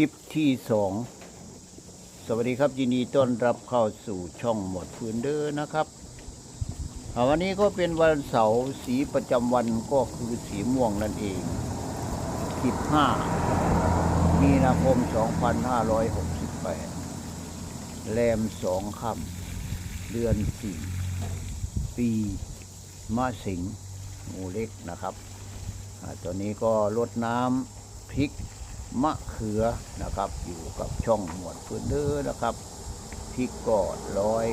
ลิปที่สองสวัสดีครับยินดีต้อนรับเข้าสู่ช่องหมดฟืนเดอนะครับวันนี้ก็เป็นวันเสาร์สีประจำวันก็คือสีม่วงนั่นเอง15มีนาคม 2568 แรมสองค่ำเดือนสี่ปีมะสิงงูเล็กนะครับอตอนนี้ก็ลดน้ำพริก มะเขือนะครับ อยู่กับช่องหมวดฟืนเดอนะครับพริกก็ร้อย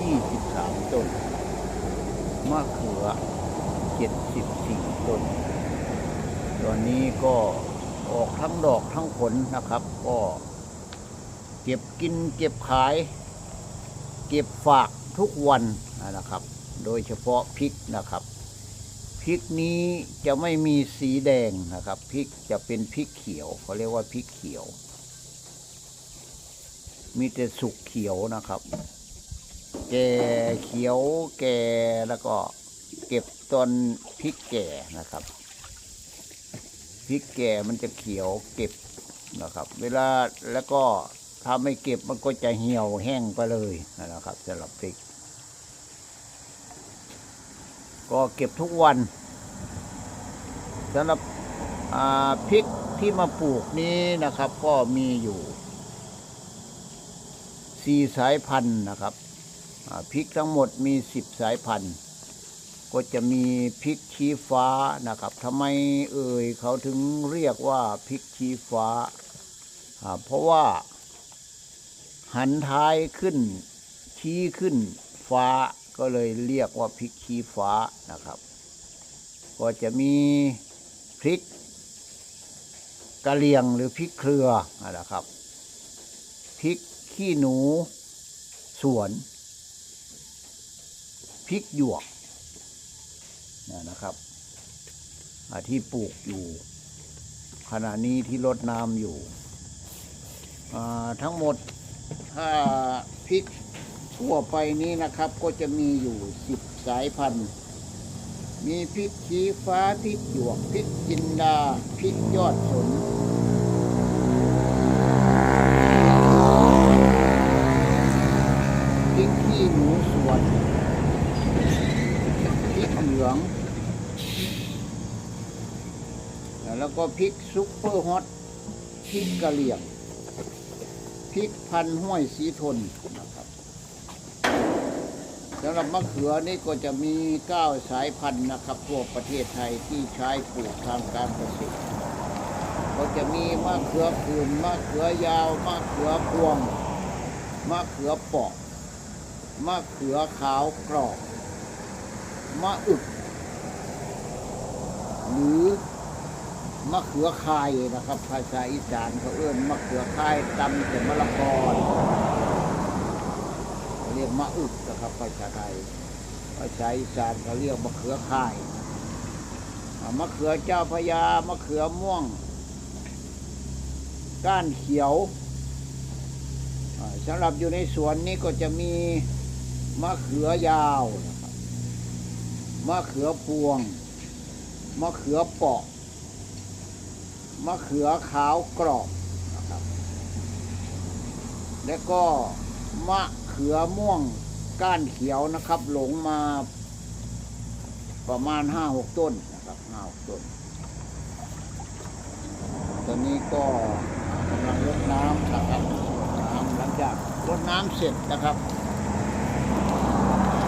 ยี่สิบสามต้นมะเขือเจ็ดสิบสี่ต้น ตอนนี้ก็ออกทั้งดอกทั้งผลนะครับ ก็เก็บกินเก็บขาย เก็บฝากทุกวันนะครับ โดยเฉพาะพริกนะครับ พริกนี้จะไม่มีสีแดงนะครับพริกจะเป็นพริกเขียวเขาเรียกว่าพริกเขียว มีแต่สุกเขียวนะครับ แก่เขียวแก่แล้วก็เก็บตอนพริกแก่นะครับพริกแก่มันจะเขียวเก็บนะครับ เวลาแล้วก็ถ้าไม่เก็บมันก็จะเหี่ยวแห้งไปเลยนะครับสำหรับพริก ก็เก็บทุกวันสำหรับพริกที่มาปลูกนี้นะครับก็มีอยู่สี่สายพันธุ์นะครับพริกทั้งหมดมีสิบสายพันธุ์ก็จะมีพริกชี้ฟ้านะครับทำไมเอ่ยเขาถึงเรียกว่าพริกชี้ฟ้า เพราะว่าหันท้ายขึ้นชี้ขึ้นฟ้า ก็เลยเรียกว่าพริกชี้ฟ้านะครับ ก็จะมีพริกกะเหรี่ยงหรือพริกเครือนะครับพริกขี้หนูสวนพริกหยวกนี่นะครับที่ปลูกอยู่ ขณะนี้ที่รดน้ำอยู่ทั้งหมดถ้าพริก ทั่วไปนี้นะครับก็จะมีอยู่สิบสายพันธุ์ มีพริกชี้ฟ้าพริกหยวกพริกจินดาพริกยอดสนพริกขี้หนูสวนพริกเหลือง แล้วก็พริกซุปเปอร์ฮอตพริกกะเหรี่ยงพริกพันธุ์ห้วยสีทนนะครับ สำหรับมะเขือนี่ก็จะมีเก้าสายพันธุ์นะครับทั่วประเทศไทยที่ใช้ปลูกทางการเกษตรก็จะมีมะเขือคืนมะเขือยาวมะเขือพวงมะเขือปาะมะเขือขาวกรอบมะอึก หรือมะเขือคายนะครับ ภาษาอีสานเขาเอื้อนมะเขือคายตำแต่มะละกอ รียกมะอึกนะครับภาษาไทยภาษาอีสานเขาเรียกมะเขือคายอ่มะเขือเจ้าพระยามะเขือม่วง ก้านเขียวอ่าสำหรับอยู่ในสวนนี้ก็จะมีมะเขือยาวมะเขือพวง มะเขือเปาะมะเขือขาวกรอบนะครับ และก็ มะเขือม่วงก้านเขียวนะครับ หลงมาประมาณห้าหกต้นนะครับห้าหกต้น ตอนนี้ก็กำลังรดน้ำนะครับน้ำหลังจากรดน้ำเสร็จนะครับ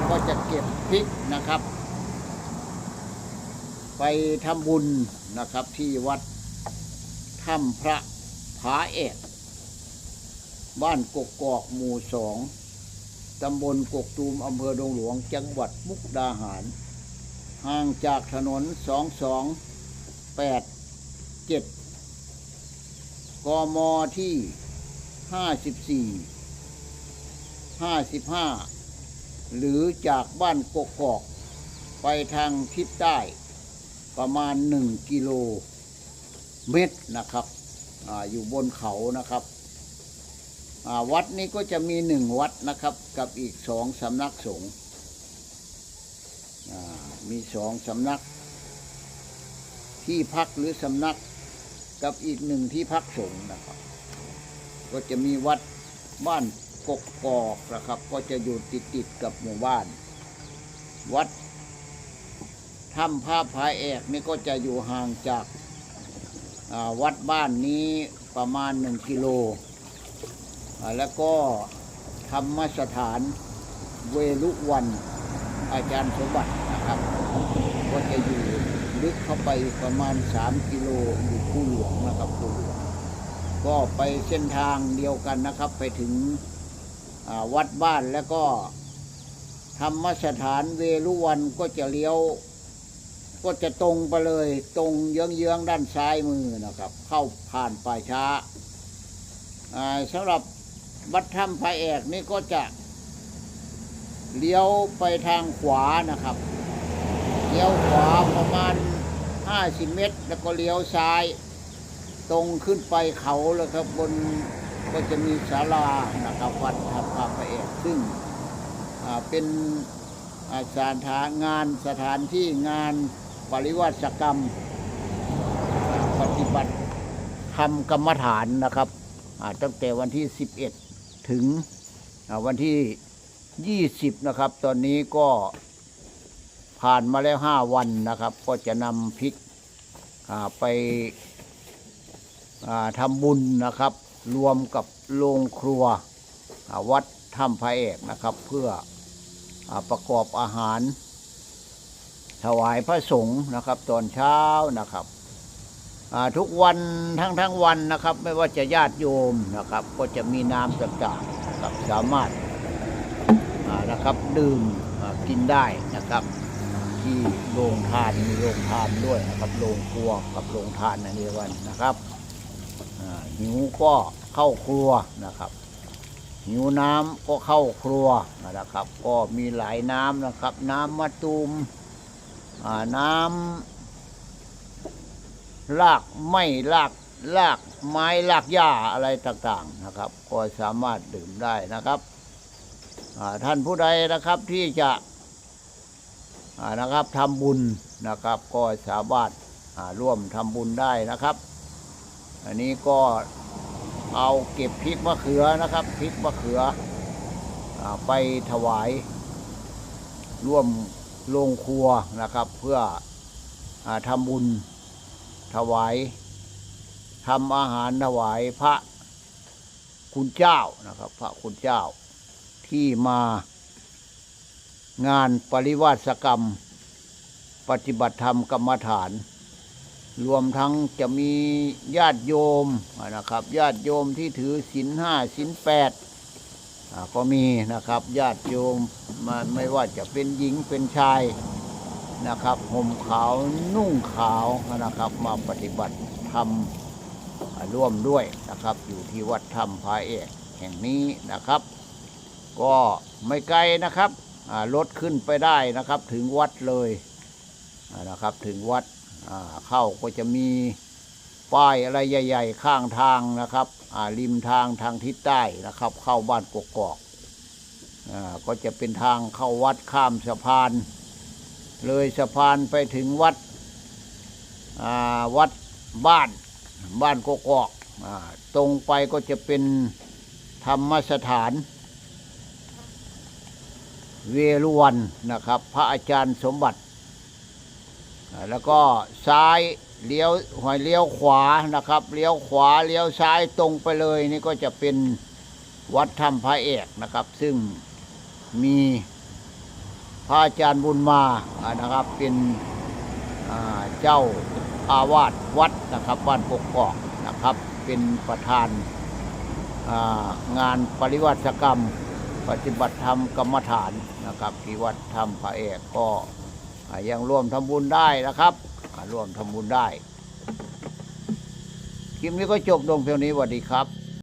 ก็จะเก็บพริกนะครับ ไปทำบุญนะครับที่วัดถ้ำพระผาเอก บ้านกกกอกหมู่สองตำบลกกตูมอำเภอดงหลวงจังหวัดมุกดาหาร ห่างจากถนนสองสองแปดเจ็ดกมที่ห้าสิบสี่ห้าสิบห้าหรือจากบ้านกกกอก ไปทางทิศใต้ประมาณหนึ่งกิโลเม็ดนะครับออยู่บนเขานะครับ วัดนี้ก็จะมีหนึ่งวัดนะครับ กับอีกสองสำนักสงฆ์มีสองสำนัก ที่พักหรือสำนักกับอีกหนึ่งที่พักสงฆ์นะครับ ก็จะมีวัดบ้านกกกอกนะครับ ก็จะอยู่ติดติดๆกับหมู่บ้าน วัดถ้ำพระพายแอกนี่ก็จะอยู่ห่างจากาวัดบ้านนี้ประมาณหนึ่งกิโล แล้วก็ธรรมสถานเวลุวันอาจารย์สมบัตินะครับ ก็จะอยู่ลึกเข้าไปประมาณ 3 กิโลอยู่ผู้หลวงนะครับผู้หลวงก็ไปเส้นทางเดียวกันนะครับ ไปถึงวัดบ้านแล้วก็ธรรมสถานเวลุวันก็จะเลี้ยว ก็จะตรงไปเลย ตรงเยื้องๆด้านซ้ายมือนะครับ เข้าผ่านป่าช้าสำหรับ วัดถ้ำพระแอกนี่ก็จะ เลี้ยวไปทางขวานะครับ เลี้ยวขวาประมาณ 50 เมตร แล้วก็เลี้ยวซ้าย ตรงขึ้นไปเขาแล้วครับบนก็จะมีศาลานะครับวัดทับพระพระเอกซึ่งเป็นอาสถานงานสถานที่งานปริวัติกรรม ปฏิบัติทำกรรมฐานนะครับตั้งแต่วันที่ 11 ถึงวันที่ 20 นะครับ ตอนนี้ก็ผ่านมาแล้วห้าวันนะครับ ก็จะนำพริกไปทำบุญนะครับ รวมกับโรงครัววัดถ้ำพระเอกนะครับ เพื่ออประกอบอาหาร ถวายพระสงฆ์นะครับ ตอนเช้านะครับ ทุกวันทั้งทั้งวันนะครับ ไม่ว่าจะญาติโยมนะครับ ก็จะมีน้ำต่างๆนะครับสามารถานะครับดื่มกินได้นะครับที่โรงทานมีโรงทานด้วยนะครับโรงครัวกับโรงทานในเดียวกันนะครับหิวก็เข้าครัวนะครับ หิวน้ำก็เข้าครัวนะครับ ก็มีหลายน้ำนะครับ น้ำมะตูมน้ำ ลากไม้ลากลากไม้ลากหญ้าอะไรต่างๆนะครับ ก็สามารถดื่มได้นะครับท่านผู้ใดนะครับที่จะนะครับทำบุญนะครับ ก็สามารถร่วมทำบุญได้นะครับ อันนี้ก็เอาเก็บพริกมะเขือนะครับพริกมะเขืออไปถวาย ร่วมโรงครัวนะครับ เพื่ออทำบุญ ถวายทำอาหารถวายพระคุณเจ้านะครับ พระคุณเจ้าที่มางานปริวาสกรรม ปฏิบัติธรรมกรรมฐาน รวมทั้งจะมีญาติโยมนะครับญาติโยมที่ถือศีลห้าศีลแปดก็มีนะครับญาติโยมมาไม่ว่าจะเป็นหญิงเป็นชาย นะครับห่มขาวนุ่งขาวนะครับ มาปฏิบัติธรรมร่วมด้วยนะครับ อยู่ที่วัดธรรมพาเอกแห่งนี้นะครับ ก็ไม่ไกลนะครับรถขึ้นไปได้นะครับถึงวัดเลยนะครับถึงวัดเข้าก็จะมีป้ายอะไรใหญ่ ๆ ข้างทางนะครับริมทางทางทิศใต้นะครับ เข้าบ้านกกอกก็จะเป็นทางเข้าวัดข้ามสะพาน เลยสะพานไปถึงวัดวัดบ้านบ้านกกอกตรงไปก็จะเป็นธรรมสถาน เวรุวันนะครับ พระอาจารย์สมบัติ แล้วก็ซ้ายเลี้ยวหอยเลี้ยวขวานะครับเลี้ยวขวาเลี้ยวซ้ายตรงไปเลยนี่ก็จะเป็นวัดถ้ำพระเอกนะครับ ซึ่งมี พระอาจารย์บุญมานะครับ เป็นเจ้าอาวาสวัดนะครับบ้านกกอกนะครับ เป็นประธานางานปริวัติกรรม ปฏิบัติธรรมกรรมฐานนะครับที่วัดธรรมพระเอกก็ยังร่วมทำบุญได้นะครับร่วมทำบุญได้คลิปนี้ก็จบลงเพียงนี้สวัสดีครับ